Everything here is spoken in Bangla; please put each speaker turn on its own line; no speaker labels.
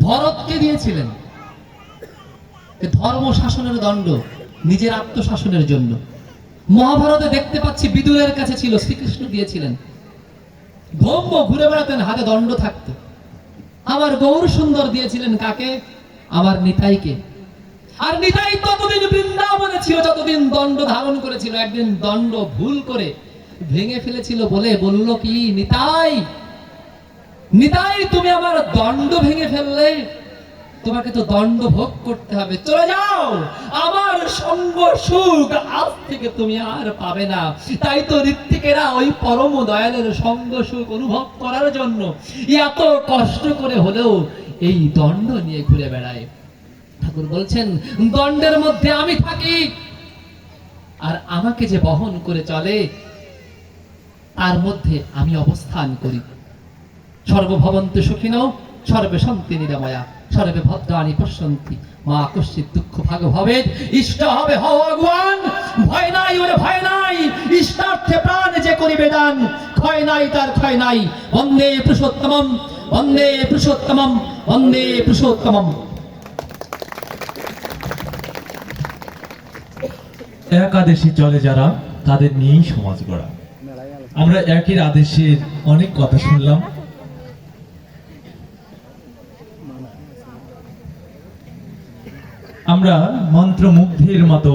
ভরতকে দিয়েছিলেন। ধর্ম শাসনের দণ্ড, নিজের আত্মশাসনের জন্য। মহাভারতে দেখতে পাচ্ছি বিদুরের কাছে ছিল, শ্রীকৃষ্ণ দিয়েছিলেন। ধম্ম ঘুরে বেড়াতেন, হাতে দণ্ড থাকতো। আমার গৌর সুন্দর দিয়েছিলেন কাকে? আমার নিতাইকে। আর নিতাই ততদিন বৃন্দাবনে ছিল, যতদিন দণ্ড ধারণ করেছিল। একদিন দণ্ড ভুল করে ভেঙে ফেলেছিল বলে বলল কি, নিতাই! নিতাই তুমি আমার দণ্ড ভেঙে ফেললে, তোমাকে তো দণ্ড ভোগ করতে হবে। চলে যাও! আমার সঙ্গ সুখ আজ থেকে তুমি আর পাবে না। তাই তো ঋত্বিকেরা ওই পরম দয়ালের সঙ্গ সুখ অনুভব করার জন্য এত কষ্ট করে হলেও এই দণ্ড নিয়ে ঘুরে বেড়ায়। ঠাকুর বলছেন, দণ্ডের মধ্যে আমি থাকি। আর আমাকে যে বহন করে চলে, তার মধ্যে আমি অবস্থান করি। সর্বভবন্তু সুখিনৌ সর্বে শান্তি নিরাময়া, সর্বে ভদ্রাণী পশ্যন্তি মা কশ্চিৎ দুঃখ ভাগ ভবে ইষ্ট হবে ভগবান। ভয় নাই ওরে, ভয় নাই। ইষ্টার্থে প্রাণ যে করিবে দান, ক্ষয় নাই তার ক্ষয় নাই। বন্দে পুরুষোত্তমম বন্দে পুরুষোত্তমম বন্দে পুরুষোত্তমম।
একাদেশে চলে যারা, তাদের নিয়েই সমাজ গড়া। আমরা একই আদেশের অনেক কথা শুনলাম। আমরা মন্ত্রমুগ্ধের মতো